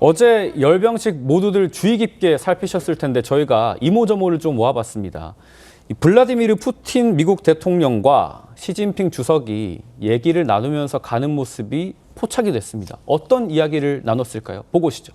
어제 열병식 모두들 주의 깊게 살피셨을 텐데 저희가 이모저모를 좀 모아봤습니다. 이 블라디미르 푸틴 미국 대통령과 시진핑 주석이 얘기를 나누면서 가는 모습이 포착이 됐습니다. 어떤 이야기를 на눴을까요? 보고 오시죠.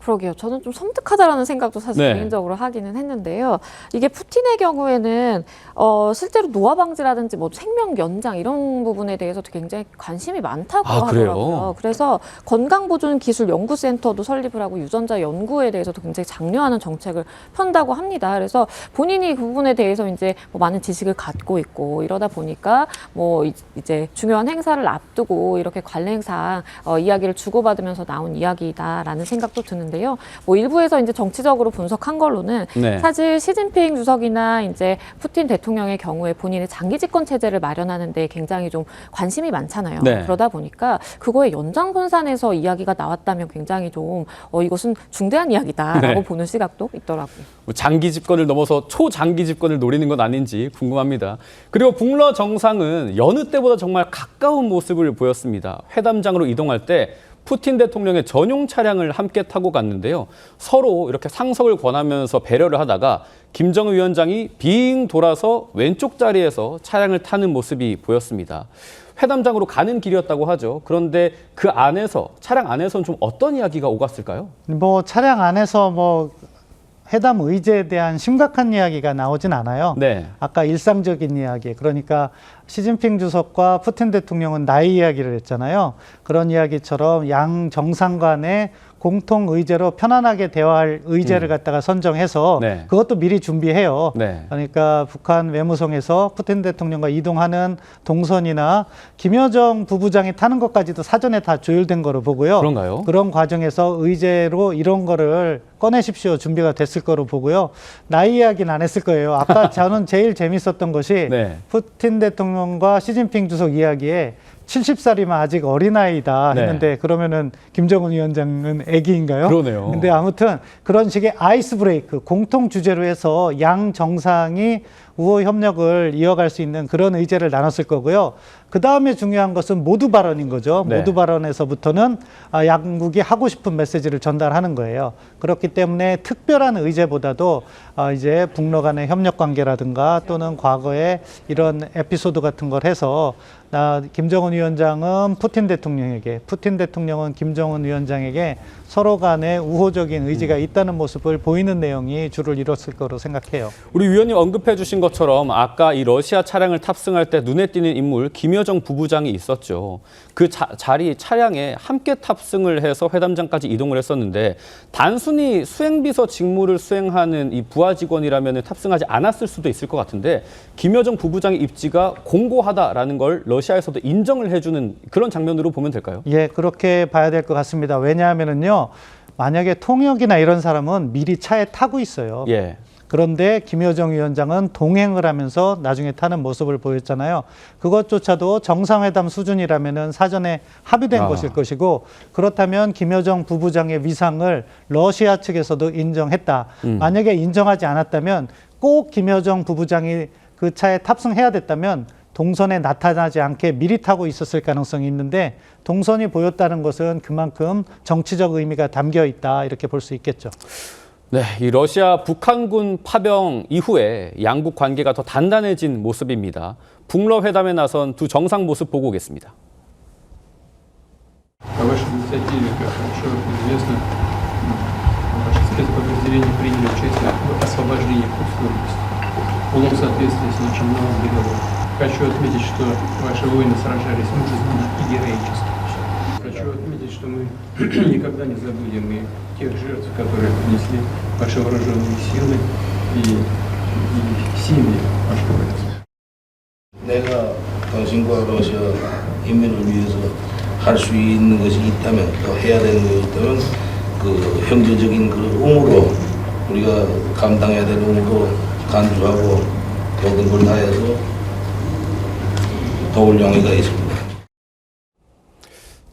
그러게요. 저는 좀 섬뜩하다라는 생각도 사실 네. 개인적으로 하기는 했는데요. 이게 푸틴의 경우에는 어, 실제로 노화 방지라든지 뭐 생명 연장 이런 부분에 대해서도 굉장히 관심이 많다고 아? 하더라고요. 그래서 건강보존기술연구센터도 설립을 하고 유전자 연구에 대해서도 굉장히 장려하는 정책을 편다고 합니다. 그래서 본인이 그 부분에 대해서 이제 뭐 많은 지식을 갖고 있고 이러다 보니까 뭐 이- 이제 중요한 행사를 앞두고 이렇게 관례상 어, 이야기를 주고받으면서 나온 이야기다라는 생각도 드는 데요. 뭐 일부에서 이제 정치적으로 분석한 걸로는 네. 사실 시진핑 주석이나 이제 푸틴 대통령의 경우에 본인의 장기 집권 체제를 마련하는데 굉장히 좀 관심이 많잖아요. 네. 그러다 보니까 그거의 연장선상에서 이야기가 나왔다면 굉장히 좀 어, 이것은 중대한 이야기다라고 네. 보는 시각도 있더라고요. 뭐 장기 집권을 넘어서 초장기 집권을 노리는 건 아닌지 궁금합니다. 그리고 북러 정상은 여느 때보다 정말 가까운 모습을 보였습니다. 회담장으로 이동할 때 푸틴 대통령의 전용 차량을 함께 타고 갔는데요. 서로 이렇게 상석을 권하면서 배려를 하다가 김정은 위원장이 빙 돌아서 왼쪽 자리에서 차량을 타는 모습이 보였습니다. 회담장으로 가는 길이었다고 하죠. 그런데 그 안에서 차량 안에서는 좀 어떤 이야기가 오갔을까요? 뭐 차량 안에서 뭐 회담 의제에 대한 심각한 이야기가 나오진 않아요. 네. 아까 일상적인 이야기, 그러니까 시진핑 주석과 푸틴 대통령은 나이 이야기를 했잖아요. 그런 이야기처럼 양 정상 간의 공통 의제로 편안하게 대화할 의제를 갖다가 선정해서 음. 네. 그것도 미리 준비해요. 네. 그러니까 북한 외무성에서 푸틴 대통령과 이동하는 동선이나 김여정 부부장이 타는 것까지도 사전에 다 조율된 거로 보고요. 그런가요? 그런 과정에서 의제로 이런 거를 꺼내십시오 준비가 됐을 거로 보고요. 나이 이야기는 안 했을 거예요. 아까 저는 제일 재밌었던 것이 네. 푸틴 대통령과 시진핑 주석 이야기에 70살이면 아직 어린아이다 네. 했는데 그러면은 김정은 위원장은 애기인가요? 그러네요. 근데 아무튼 그런 식의 아이스 브레이크 공통 주제로 해서 양 정상이 우호 협력을 이어갈 수 있는 그런 의제를 나눴을 거고요. 그 다음에 중요한 것은 모두 발언인 거죠. 네. 모두 발언에서부터는 아, 양국이 하고 싶은 메시지를 전달하는 거예요. 그렇기 때문에 특별한 의제보다도 아, 이제 북러 간의 협력 관계라든가 또는 과거에 이런 에피소드 같은 걸 해서 나 김정은 위원장은 푸틴 대통령에게, 푸틴 대통령은 김정은 위원장에게 서로 간에 우호적인 의지가 음. 있다는 모습을 보이는 내용이 주를 이뤘을 거로 생각해요. 우리 위원님 언급해 주신 것 처럼 아까 이 러시아 차량을 탑승할 때 눈에 띄는 인물 김여정 부부장이 있었죠. 그 자, 자리 차량에 함께 탑승을 해서 회담장까지 이동을 했었는데 단순히 수행비서 직무를 수행하는 이 부하 직원이라면 탑승하지 않았을 수도 있을 것 같은데 김여정 부부장의 입지가 공고하다라는 걸 러시아에서도 인정을 해주는 그런 장면으로 보면 될까요? 예, 그렇게 봐야 될 것 같습니다. 왜냐하면은요, 만약에 통역이나 이런 사람은 미리 차에 타고 있어요. 예. 그런데 김여정 위원장은 동행을 하면서 나중에 타는 모습을 보였잖아요. 그것조차도 정상회담 수준이라면은 사전에 합의된 아. 것일 것이고 그렇다면 김여정 부부장의 위상을 러시아 측에서도 인정했다. 음. 만약에 인정하지 않았다면 꼭 김여정 부부장이 그 차에 탑승해야 됐다면 동선에 나타나지 않게 미리 타고 있었을 가능성이 있는데 동선이 보였다는 것은 그만큼 정치적 의미가 담겨 있다 이렇게 볼 수 있겠죠. 네, 이 러시아 북한군 파병 이후에 양국 관계가 더 단단해진 모습입니다. 북러 회담에 나선 두 정상 모습 보고 오겠습니다. О вашей инициативе, как хорошо известно, м, ваши спецподразделения приняли участие в освобождении Курской области в полном соответствии с нашим новым договором. Хочу отметить, что ваши воины сражались мужественно и героически. Хочу отметить, что мы никогда не забудем и тех жертв, которые принесли наши вооруженные силы и, и семьи наших военных. 내가 당신과 러시아 인민을 위해서 할 수 있는 것이 있다면 또 해야 되는 것이 있다면 그 형제적인 그 의무로 우리가 감당해야 될 의무로 간주하고 모든 걸 다해서 도울 용의가 있습니다.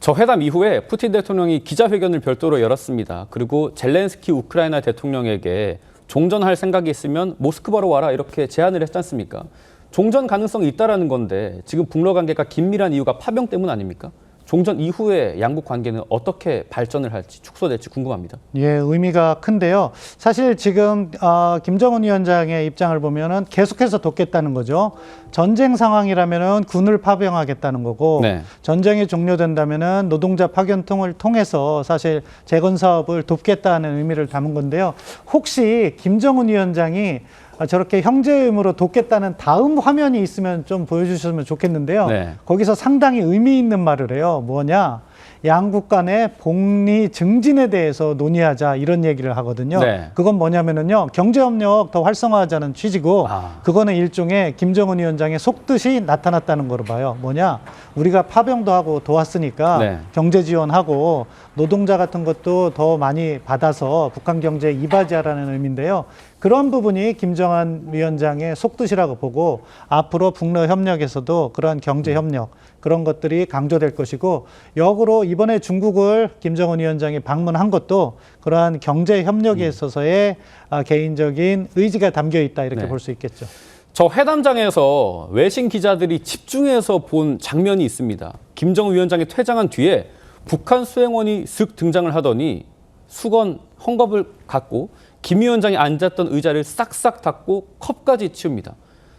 저 회담 이후에 푸틴 대통령이 기자회견을 별도로 열었습니다. 그리고 젤렌스키 우크라이나 대통령에게 종전할 생각이 있으면 모스크바로 와라 이렇게 제안을 했지 않습니까? 종전 가능성이 있다라는 건데 지금 북러 관계가 긴밀한 이유가 파병 때문 아닙니까? 종전 이후에 양국 관계는 어떻게 발전을 할지 축소될지 궁금합니다. 예, 의미가 큰데요. 사실 지금 어, 김정은 위원장의 입장을 보면은 계속해서 돕겠다는 거죠. 전쟁 상황이라면은 군을 파병하겠다는 거고 네. 전쟁이 종료된다면은 노동자 파견통을 통해서 사실 재건 사업을 돕겠다는 의미를 담은 건데요. 혹시 김정은 위원장이 아, 저렇게 형제 의무로 돕겠다는 다음 화면이 있으면 좀 보여주셨으면 좋겠는데요. 네. 거기서 상당히 의미 있는 말을 해요. 뭐냐? 양국 간의 복리 증진에 대해서 논의하자 이런 얘기를 하거든요. 네. 그건 뭐냐면은요 경제 협력 더 활성화하자는 취지고 아. 그거는 일종의 김정은 위원장의 속뜻이 나타났다는 거로 봐요. 뭐냐 우리가 파병도 하고 도왔으니까 네. 경제 지원하고 노동자 같은 것도 더 많이 받아서 북한 경제에 이바지하라는 의미인데요. 그런 부분이 김정은 위원장의 속뜻이라고 보고 앞으로 북러 협력에서도 그런 경제 협력 그런 것들이 강조될 것이고 역으로 이번에 중국을 김정은 위원장이 방문한 것도 그러한 경제 협력에 있어서의 아, 개인적인 의지가 담겨 있다 이렇게 네. 볼수 있겠죠. 저 회담장에서 외신 기자들이 집중해서 본 장면이 있습니다. 김정은 위원장이 퇴장한 뒤에 북한 수행원이 슥 등장을 하더니 수건 헝겊을 갖고 김 위원장이 앉았던 의자를 싹싹 닦고 컵까지 치웁니다.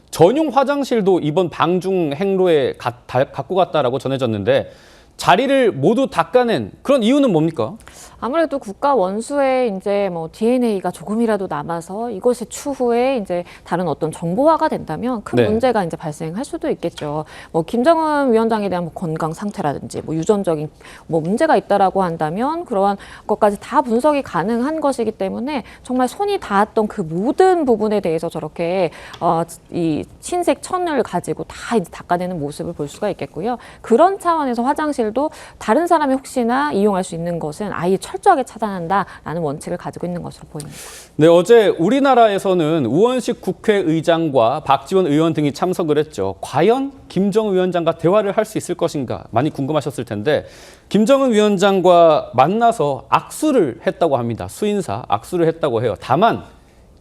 전용 화장실도 이번 방중 행로에 가- 다- 갖고 갔다라고 전해졌는데 자리를 모두 닦아낸 그런 이유는 뭡니까? 아무래도 국가 원수에 이제 뭐 DNA가 조금이라도 남아서 이것이 추후에 이제 다른 어떤 정보화가 된다면 큰 네. 문제가 이제 발생할 수도 있겠죠. 뭐 김정은 위원장에 대한 뭐 건강 상태라든지 뭐 유전적인 뭐 문제가 있다라고 한다면 그러한 것까지 다 분석이 가능한 것이기 때문에 정말 손이 닿았던 그 모든 부분에 대해서 저렇게 어, 이 흰색 천을 가지고 다 이제 닦아내는 모습을 볼 수가 있겠고요. 그런 차원에서 화장실도 다른 사람이 혹시나 이용할 수 있는 것은 아예 철저하게 차단한다라는 원칙을 가지고 있는 것으로 보입니다. 네, 어제 우리나라에서는 우원식 국회의장과 박지원 의원 등이 참석을 했죠. 과연 김정은 위원장과 대화를 할 수 있을 것인가 많이 궁금하셨을 텐데 김정은 위원장과 만나서 악수를 했다고 합니다. 수인사 악수를 했다고 해요. 다만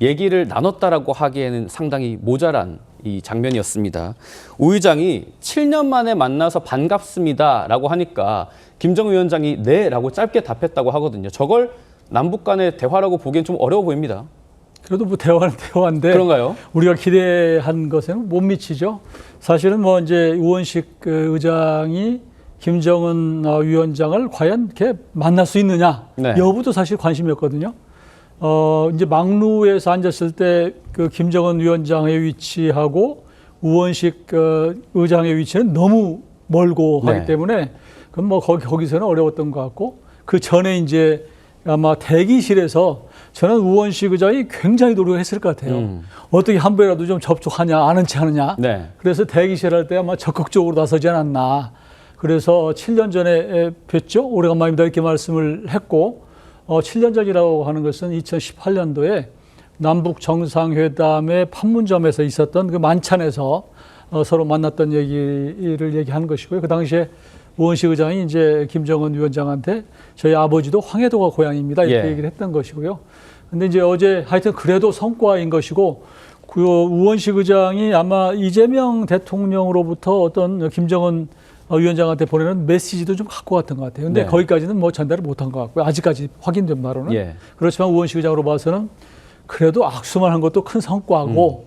얘기를 나눴다라고 하기에는 상당히 모자란 이 장면이었습니다. 우 의장이 7년 만에 만나서 반갑습니다라고 하니까 김정은 위원장이 네라고 짧게 답했다고 하거든요. 저걸 남북 간의 대화라고 보기엔 좀 어려워 보입니다. 그래도 뭐 대화는 대화인데 그런가요? 우리가 기대한 것에는 못 미치죠. 사실은 뭐 이제 우원식 그 의장이 김정은 어, 위원장을 과연 이렇게 만날 수 있느냐 네. 여부도 사실 관심이었거든요. 어 이제 막루에서 앉았을 때 그 김정은 위원장의 위치하고 우원식 어, 의장의 위치는 너무 멀고 네. 하기 때문에 그건 뭐 거기 거기서는 어려웠던 것 같고 그 전에 이제 아마 대기실에서 저는 우원식 의장이 굉장히 노력했을 것 같아요. 음. 어떻게 한 번이라도 좀 접촉하냐, 아는 체 하느냐. 네. 그래서 대기실 할 때 아마 적극적으로 나서지 않았나. 그래서 7년 전에 뵀죠. 오래간만입니다. 이렇게 말씀을 했고, 어, 7년 전이라고 하는 것은 2018년도에 남북 정상회담의 판문점에서 있었던 그 만찬에서 어, 서로 만났던 얘기를 얘기한 것이고요. 그 당시에 우원식 의장이 이제 김정은 위원장한테 저희 아버지도 황해도가 고향입니다. 이렇게 예. 얘기를 했던 것이고요. 근데 이제 어제 하여튼 그래도 성과인 것이고 그 우원식 의장이 아마 이재명 대통령으로부터 어떤 김정은 위원장한테 보내는 메시지도 좀 갖고 갔던 것 같아요. 근데 네. 거기까지는 뭐 전달을 못한 것 같고요. 아직까지 확인된 바로는. 예. 그렇지만 우원식 의장으로 봐서는 그래도 악수만 한 것도 큰 성과고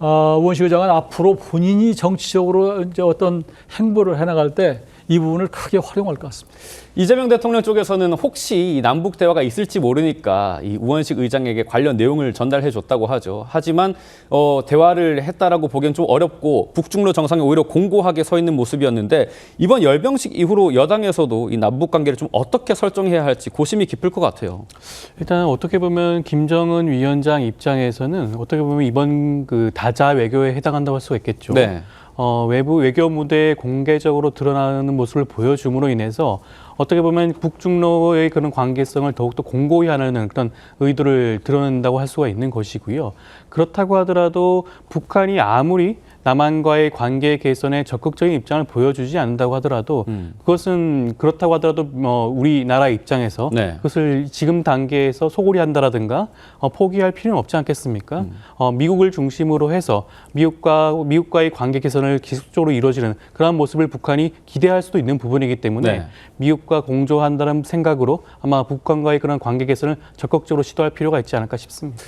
어, 우원식 의장은 앞으로 본인이 정치적으로 이제 어떤 행보를 해나갈 때 이 부분을 크게 활용할 것 같습니다. 이재명 대통령 쪽에서는 혹시 이 남북 대화가 있을지 모르니까 이 우원식 의장에게 관련 내용을 전달해 줬다고 하죠. 하지만 어, 대화를 했다라고 보기엔 좀 어렵고 북중로 정상에 오히려 공고하게 서 있는 모습이었는데 이번 열병식 이후로 여당에서도 이 남북 관계를 좀 어떻게 설정해야 할지 고심이 깊을 것 같아요. 일단 어떻게 보면 김정은 위원장 입장에서는 어떻게 보면 이번 그 다자 외교에 해당한다고 할 수가 있겠죠. 네. 어, 외부 외교 무대에 공개적으로 드러나는 모습을 보여줌으로 인해서 어떻게 보면 북중로의 그런 관계성을 더욱더 공고히 하는 그런 의도를 드러낸다고 할 수가 있는 것이고요. 그렇다고 하더라도 북한이 아무리 남한과의 관계 개선에 적극적인 입장을 보여주지 않는다고 하더라도 음. 그것은 그렇다고 하더라도 뭐 우리나라 입장에서 네. 그것을 지금 단계에서 소홀히 한다라든가 어, 포기할 필요는 없지 않겠습니까? 어, 미국을 중심으로 해서 미국과 미국과의 관계 개선을 지속적으로 이루어지는 그러한 모습을 북한이 기대할 수도 있는 부분이기 때문에 네. 미국과 공조한다는 생각으로 아마 북한과의 그런 관계 개선을 적극적으로 시도할 필요가 있지 않을까 싶습니다.